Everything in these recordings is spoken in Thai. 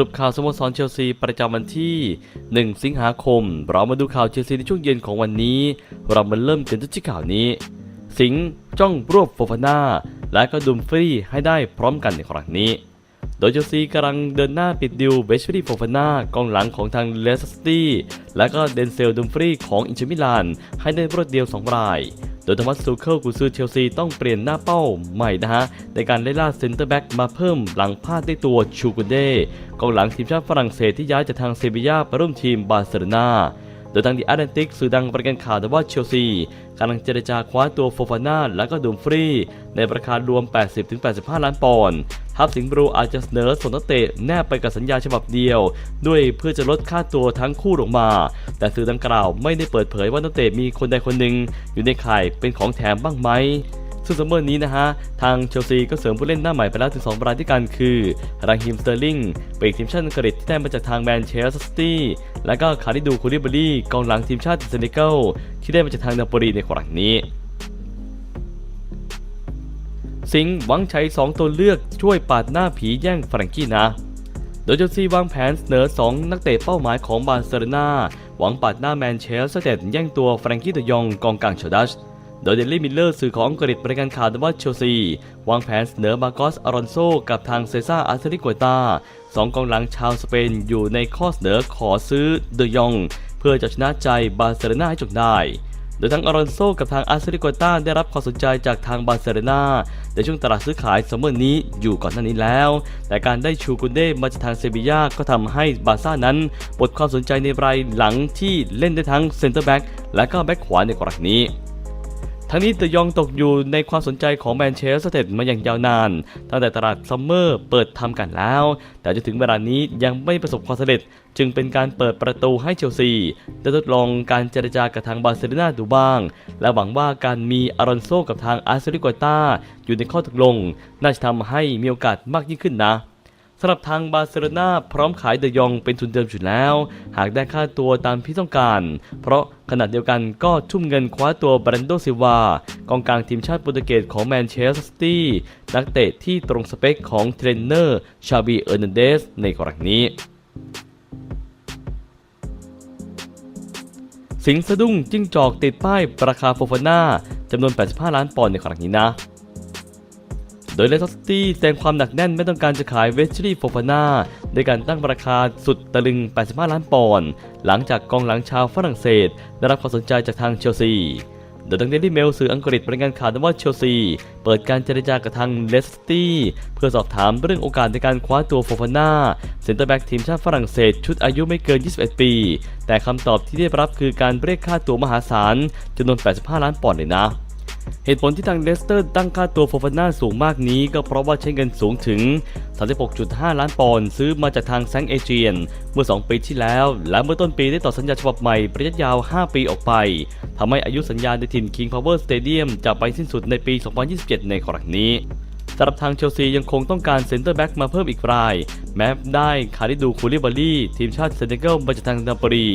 รุปข่าวสโมสรเชลซีประจำวันที่ 1 สิงหาคม เรามาดูข่าวเชลซีในช่วงเย็นของวันนี้ เรามาเริ่มกันที่ข่าวนี้ สิงห์จ้องรวบโฟฟาน่าและก็ดุมฟรีให้ได้พร้อมกันในครั้งนี้ โดยเชลซีกำลังเดินหน้าปิดดิวเบชฟรีโฟฟาน่ากองหลังของทางเลสสตี้และก็เดนเซลดุมฟรีของอินเตอร์มิลานให้ได้รวดเดียว2ราย โดยธรรมัสซูเคิลกุซือเชลซีต้องเปลี่ยนหน้าเป้าใหม่นะฮะ ในการไล่ล่าเซนเตอร์แบ็กมาเพิ่มหลังพลาดได้ตัวชูกุนเดกองหลังทีมชาติฝรั่งเศสที่ย้ายจากทางเซบียาไปร่วมทีมบาร์เซโลนา โดยทางดีอาร์แลนติกสื่อดังประกันข่าวแต่ว่าเชลซีกำลังเจรจาคว้าตัวโฟฟาน่าและก็ดูมฟรี ในราคารวม 80-85 ล้านปอนด์ทับสิงห์บลูอาจจะเสนอส่งนักเตะแนบไปกับสัญญาฉบับเดียว ด้วยเพื่อจะลดค่าตัวทั้งคู่ลงมา แต่สื่อดังกล่าวไม่ได้เปิดเผยว่านักเตะมีคนใดคนหนึ่งอยู่ในข่ายเป็นของแถมบ้างไหม ซึ่งซัมเมอร์นี้นะฮะ ทางเชลซีก็เสริมผู้เล่นหน้าใหม่ไปแล้วถึง2รายด้วยกันคือรังฮิมสเตอร์ลิงเป็นทีมชาติอังกฤษที่ได้มาจากทางแมนเชสเตอร์ซิตี้และก็คาริดูคูริบารีกองหลังทีมชาติเซเนกัลที่ได้มาจากทางนาโปลีในครั้งนี้สิงห์หวังใช้ 2 ตัวเลือกช่วยปาดหน้าผีแย่งแฟรงกี้นะ โดยเชลซีวางแผนเสนอ 2 นักเตะเป้าหมายของบาร์เซโลนาหวังปาดหน้าแมนเชสเตอร์แย่งตัวแฟรงกี้เดยองกองกลางชดัช โดยเดลี่มิลเลอร์สื่อของอังกฤษรายงานข่าวว่าเชลซี วางแผนเสนอมาโกสอารอนโซกับทางเซซ่าอาร์เซริโกตาสองกองหลังชาวสเปนอยู่ในข้อเสนอขอซื้อเดยอง เพื่อจะชนะใจบาร์เซโลนาให้จงได้โดยทั้งอารอนโซกับทางอาร์เซริโกตาได้รับความสนใจจากทางบาร์เซโลนาในช่วงตลาดซื้อขายซัมเมอร์นี้อยู่ก่อนหน้านี้แล้ว แต่การได้ชูกุนเด้มาจากทางเซบียาก็ทำให้บาร์ซ่านั้นหมดความสนใจในรายหลังที่เล่นได้ทั้งเซนเตอร์แบ็กและก็แบ็กขวาในกรณีนี้ ทั้งนี้เดยองตกอยู่ในความสนใจของแมนเชสเตอร์มาอย่างยาวนาน ตั้งแต่ตลาดซัมเมอร์เปิดทำกันแล้ว แต่จนถึงเวลานี้ยังไม่ประสบความสำเร็จ จึงเป็นการเปิดประตูให้เชลซี ได้ทดลองการเจรจากับทางบาร์เซโลนาดูบ้าง และหวังว่าการมีอารอนโซกับทางอาร์เซริโกตาอยู่ในข้อตกลง น่าจะทำให้มีโอกาสมากยิ่งขึ้นนะ สำหรับทางบาร์เซโลนาพร้อมขายเดยองเป็นทุนเดิมอยู่แล้ว หากได้ค่าตัวตามที่ต้องการ เพราะขณะเดียวกันก็ทุ่มเงินคว้าตัวบรันโดซิวากองกลางทีมชาติโปรตุเกสของแมนเชสเตอร์ซิตี้นักเตะที่ตรงสเปคของเทรนเนอร์ชาบีเออร์นันเดสในกรณีนี้สิงสะดุ้งจิ้งจอกติดป้ายราคาโฟฟาน่าจำนวน 85 ล้านปอนด์ในครั้งนี้นะ โดยเลสเตอร์ซิตี้แสดงความหนักแน่นไม่ต้องการจะขายเวชรี่โฟฟาน่าด้วยการตั้งราคาสุดตะลึง 85 ล้านปอนด์หลังจากกองหลังชาวฝรั่งเศส ได้รับความสนใจจากทางเชลซีโดยทางเดลี่เมลสื่ออังกฤษรายงานข่าวว่าเชลซี เปิดการเจรจากับทางเลสเตอร์ซิตี้เพื่อสอบถามเรื่องโอกาสในการคว้าตัวโฟฟาน่าเซนเตอร์แบ็กทีมชาติฝรั่งเศสชุดอายุไม่เกิน 21 ปี แต่คำตอบที่ได้รับคือการเรียกค่าตัวมหาศาลจำนวน 85 ล้านปอนด์เลยนะ เหตุผลที่ทางเลสเตอร์ตั้งค่าตัวโฟฟาน่าสูงมากนี้ ก็เพราะว่าใช้เงินสูงถึง 36.5 ล้านปอนด์ซื้อมาจากทางแซงเอเจียน เมื่อ 2 ปีที่แล้ว และเมื่อต้นปีได้ต่อสัญญาฉบับใหม่ระยะยาว 5 ปีออกไปทำให้อายุสัญญาในถิ่น King Power Stadium จะไปสิ้นสุดในปี 2027 ในครั้งนี้ สำหรับทางเชลซียังคงต้องการเซ็นเตอร์แบ็กมาเพิ่มอีกราย แม้ได้คาริดูคูลิบาลีทีมชาติเซเนกัลมาจากทางนาปรี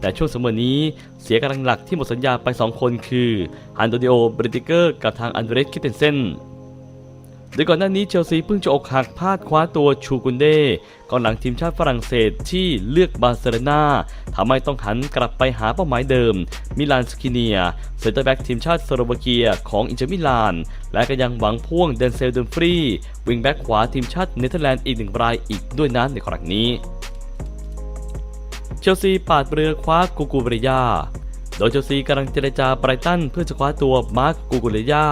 แต่ช่วงสมัยนี้เสียกำลังหลักที่หมดสัญญาไป 2 คนคืออันโตนิโอบริติเกอร์กับทางอันเดรสคิเทนเซน โดยก่อนหน้านี้เชลซีเพิ่งจะอกหักพลาดคว้าตัวชูกุนเดก่องหลังทีมชาติฝรั่งเศสที่เลือกบาร์เซโลนาทำให้ต้องหันกลับไปหาเป้าหมายเดิม มิลานสกิเนียเซนเตอร์แบ็กทีมชาติสโลวาเกียของอินเตอร์มิลาน และก็ยังหวังพ่วงเดนเซลเดนฟรีวิงแบ็กขวาทีมชาติเนเธอร์แลนด์อีกหนึ่งรายอีกด้วยนั้นในครั้งนี้ เชลซีปาดเรือคว้ากูกูเบริยาโดยเชลซีกำลังเจรจาไบรตันเพื่อจะคว้าตัวมาร์คกูกูเรยา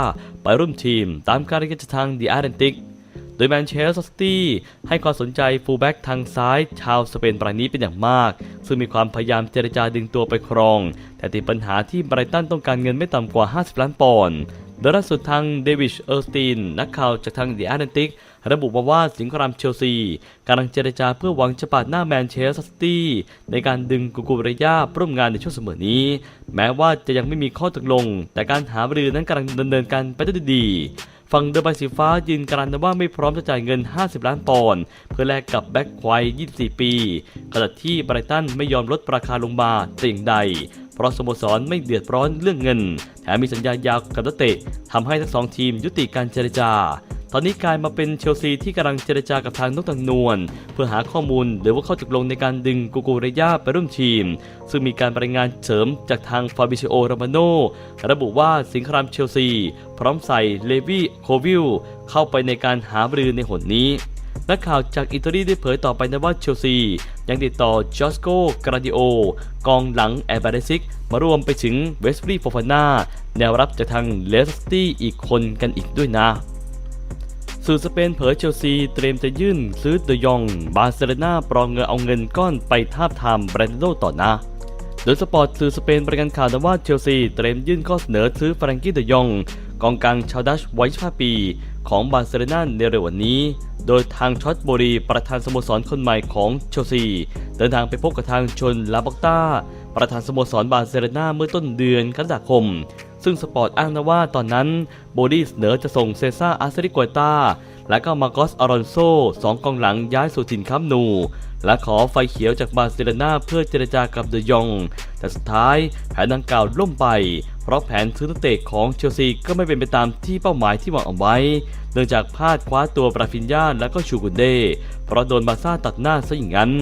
ไปร่วมทีมตามการเรียงานจากทางดีอาร์เรนติก โดยแมนเชสเตอร์ซิตี้ให้ความสนใจฟูลแบ็กทางซ้ายชาวสเปนรายนี้เป็นอย่างมาก ซึ่งมีความพยายามเจรจาดึงตัวไปครอง แต่ติดปัญหาที่ไบรตันต้องการเงินไม่ต่ำกว่า 50 ล้านปอนด์ โดยล่าสุดทางเดวิชเออร์สตีน นักข่าวจากทางเดียร์แลนติก ระบุมาว่าสิงครามเชลซีกำลังเจรจาเพื่อหวังจะปาดหน้าแมนเชสเตอร์ซิตี้ในการดึงกูกูเรยาร่วมงานในช่วงเสมอนี้ แม้ว่าจะยังไม่มีข้อตกลง แต่การหาบรือนั้นกำลังดำเนินการไปได้ด้วยดี ฝั่งเดอะใบสีฟ้ายืนกรันว่าไม่พร้อมจะจ่ายเงิน 50 ล้านปอนด์เพื่อแลกกับแบ็กควาย24 ปีขณะที่ไบรตันไม่ยอมลดราคาลงมาแต่อย่างใด เพราะสโมสรไม่เดือดร้อนเรื่องเงิน แถมมีสัญญายาวกับนักเตะทำให้ทั้งสองทีมยุติการเจรจา อนนี้กลายมาเป็นเชลซีที่กำลังเจรจากับทางนกตังนวลเพื่อหาข้อมูลหรือว่าข้อตกลงในการดึงกูกูเรย่าไปร่วมทีม ซึ่งมีการรายงานเสริมจากทางฟาบิซิโอรามาโนระบุว่าสิงครามเชลซี พร้อมใส่เลวี่โควิลเข้าไปในการหาบรือในหนนี้นักข่าวจากอิตาลีได้เผยต่อไปนะว่าเชลซี ยังติดต่อจอสโกกราดิโอกองหลังแอร์บาเดซิก มารวมไปถึงเวสบรีโฟฟาน่าแนวรับจากทางเลสตี้อีกคนกันอีกด้วยนะ สื่อสเปนเผยเชลซีเตรียมจะยื่นซื้อเดยอง บาร์เซโลนาปรองเงินเอาเงินก้อนไปทาบทามแบรนโดต่อนะโดยสปอร์ตสื่อสเปนประกันข่าวว่าเชลซีเตรียมยื่นข้อเสนอซื้อฟรังกี้เดยอง กองกลางชาวดัชวัย25ปี ของบาร์เซโลนาในเร็ววันนี้ โดยทางช็อตโบรีประธานสโมสรคนใหม่ของเชลซี เดินทางไปพบกับทางชนลาบอกตา ประธานสโมสรบาร์เซโลนาเมื่อต้นเดือนกรกฎาคม ซึ่งสปอร์ตอ้างนะว่าตอนนั้นโบรีเสนอจะส่งเซซ่าอาร์เซริกวตาและก็มาโกสอารอนโซสองกองหลังย้ายสู่ถิ่นคัมนู และขอไฟเขียวจากบาร์เซโลนาเพื่อเจรจากับเดยอง แต่สุดท้ายแผนดังกล่าวล่มไป เพราะแผนซื้อนักเตะของเชลซีก็ไม่เป็นไปตามที่เป้าหมายที่วางเอาไว้ เนื่องจากพลาดคว้าตัวปราฟินยาและก็ชูกุนเด เพราะโดนบาซ่าตัดหน้าซะอย่างนั้น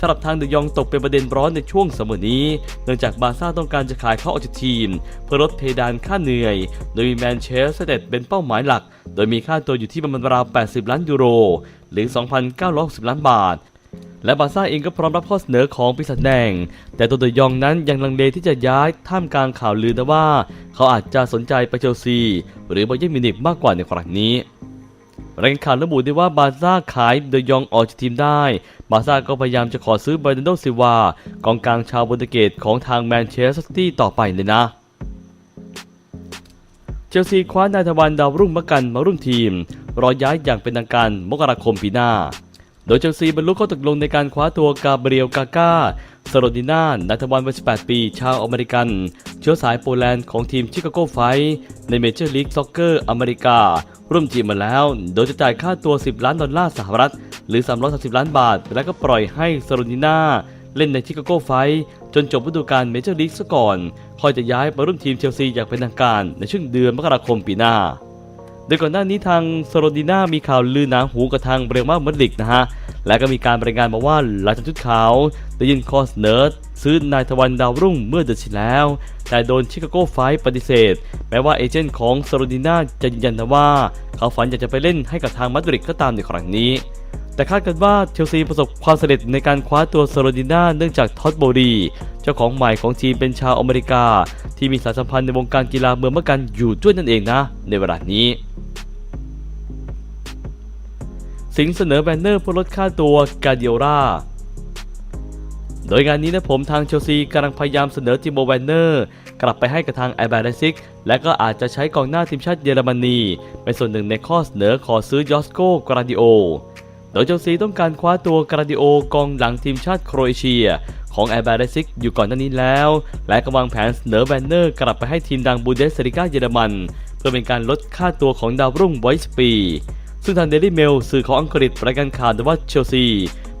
สำหรับทางเดยองตกเป็นประเด็นร้อนในช่วงเสมอนี้ เนื่องจากบาซ่าต้องการจะขายเขาออกจากทีม เพื่อลดเพดานค่าเหนื่อย โดยมีแมนเชสเตอร์เป็นเป้าหมายหลัก โดยมีค่าตัวอยู่ที่ประมาณราว 80 ล้านยูโร หรือ 2,960 ล้านบาทและบาซ่าเองก็พร้อมรับข้อเสนอของปีศาจแดง แต่ตัวเดยองนั้นยังลังเลที่จะย้ายท่ามกลางข่าวลือนะว่า เขาอาจจะสนใจไปเชลซี หรือบาเยิร์นมิวนิกมากกว่าในครั้งนี้ รายงานข่าวระบุได้ว่าบาซ่าขายเดยองออกจากทีมได้ บาซ่าก็พยายามจะขอซื้อเบรนโดซิวากองกลางชาวโปรตุเกสของทางแมนเชสเตอร์ซิตี้ต่อไปเลยนะเชลซีคว้านายทวันดาวรุ่งมะกันมารุ่นทีม รอย้ายอย่างเป็นทางการมกราคมปีหน้า โดยเชลซีบรรลุข้อตกลงในการคว้าตัวกาเบรียลกาก้าสโรดิน่านัทวันวัย18 ปี ชาวอเมริกัน เชื้อสายโปแลนด์ของทีมชิคาโกไฟท์ในเมเจอร์ลีกซ็อกเกอร์อเมริกา ร่วมทีมมาแล้ว โดยจะจ่ายค่าตัว 10 ล้านดอลลาร์สหรัฐ หรือ 330 ล้านบาท และก็ปล่อยให้สโรดิน่าเล่นในชิคาโกไฟท์จนจบฤดูกาลเมเจอร์ลีกซะก่อน ค่อยจะย้ายมาร่วมทีมเชลซีอย่างเป็นทางการในช่วงเดือนมกราคมปีหน้า โดยก่อนหน้านี้ทางโซโรดิน่ามีข่าวลือหนาหูกับทางเบรมามดริกนะฮะ และก็มีการรายงานมาว่าหลังจากชุดขาวได้ยินคอสเนิร์ดซื้อนายทวันดาวรุ่งเมื่อเดือนที่แล้ว แต่โดนชิคาโกไฟท์ปฏิเสธ แม้ว่าเอเจนต์ของโซโรดิน่าจะยืนยันว่า เขาฝันอยากจะไปเล่นให้กับทางมาดริดก็ตามในครั้งนี้ แต่คาดกันว่าเชลซีประสบความสำเร็จในการคว้าตัวโซโรดิน่าเนื่องจากท็อตโบรีเจ้าของใหม่ของทีมเป็นชาวอเมริกา ที่มีสายสัมพันธ์ในวงการกีฬาเมืองมะกันอยู่ด้วยนั่นเองนะ ในเวลานี้ สิงเสนอแบนเนอร์เพื่อลดค่าตัวกาเดียราโดยงานนี้นะผมทางเชลซีกำลังพยายามเสนอจิโมแวนเนอร์กลับไปให้กับทางไอแบรซิก และก็อาจจะใช้กองหน้าทีมชาติเยอรมนี เป็นส่วนหนึ่งในข้อเสนอขอซื้อยอสโกกราดิโอ โดยเชลซีต้องการคว้าตัวกราดิโอกองหลังทีมชาติโครเอเชีย ของไอแบาเรซิกอยู่ก่อนหน้านี้แล้ว และกำลังแผนเสนอแบนเนอร์กลับไปให้ทีมดังบูเดสเริกาเยอรมัน เพื่อเป็นการลดค่าตัวของดาวรุ่งไวส์ปี ซึ่งทางเดลี่เมลสื่อของอังกฤษรายงานข่าวว่าเชลซี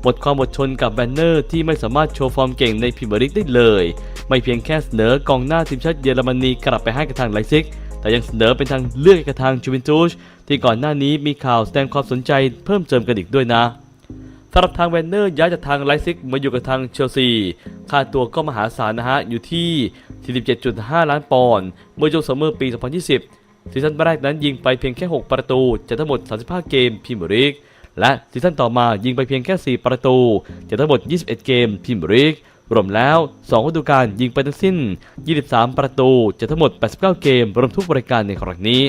หมดความอดทนกับแบนเนอร์ที่ไม่สามารถโชว์ฟอร์มเก่งในพรีเมียร์ลีกได้เลย ไม่เพียงแค่เสนอกองหน้าทีมชาติเยอรมนีกลับไปให้กับทางไลซิก แต่ยังเสนอเป็นทางเลือกให้กับทางจูเวนตุสที่ก่อนหน้านี้มีข่าวแสดงความสนใจเพิ่มเติมกันอีกด้วยนะสำหรับทางแวนเนอร์ย้ายจากทางไลซิกมาอยู่กับทางเชลซี ค่าตัวก็มหาศาลนะฮะ อยู่ที่ 47.5 ล้านปอนด์เมื่อจบซัมเมอร์ปี 2020 ซีซั่นแรกนั้นยิงไปเพียงแค่ 6 ประตูจากทั้งหมด 35 เกมพรีเมียร์ลีกและซีซั่นต่อมายิงไปเพียงแค่ 4 ประตูจากทั้งหมด 21 เกมพรีเมียร์ลีก รวมแล้ว2ฤดูกาลยิงไปทั้งสิ้น 23 ประตูจากทั้งหมด 89 เกม รวมทุกบริการในครั้งนี้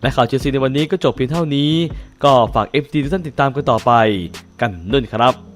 และข่าวเชลซีในวันนี้ก็จบเพียงเท่านี้ ก็ฝาก FD ทุกท่านติดตามกันต่อไป กันด้วยนครับ